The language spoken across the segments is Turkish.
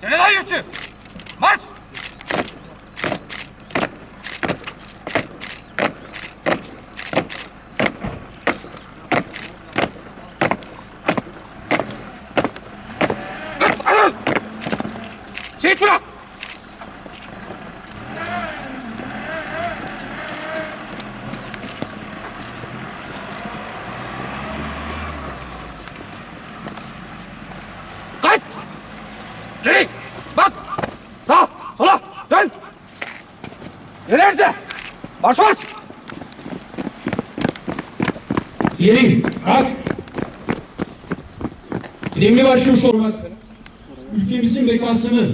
General Yüzü! Marş! Şehit bırak! İleri! Bak! Sağ! Sola! Dön! İleride! Marş marş! İleri, kalk. Kıdemli Başçavuş olmak, ülkemizin bekasını,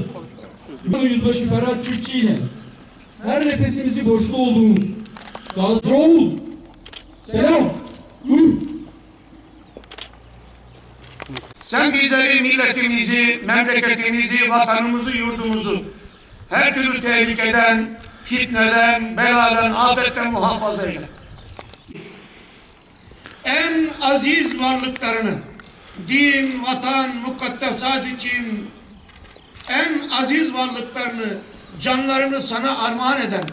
Yüzbaşı Ferhat Türkçü ile her nefesimizi borçlu olduğumuz Gazi Oğul, selam, Dur. Sen bizleri, milletimizi, memleketimizi, vatanımızı, yurdumuzu her türlü tehlikeden, fitneden, beladan, afetten muhafaza eyle. En aziz varlıklarını, din, vatan, mukaddesat için en aziz varlıklarını, canlarını sana armağan eden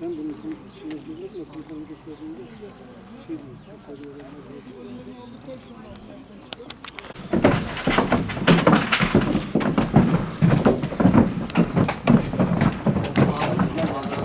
Ben bunu içine girmek ve komutanı gösterdiğimde şey diyor, çok sayıda öğrenmek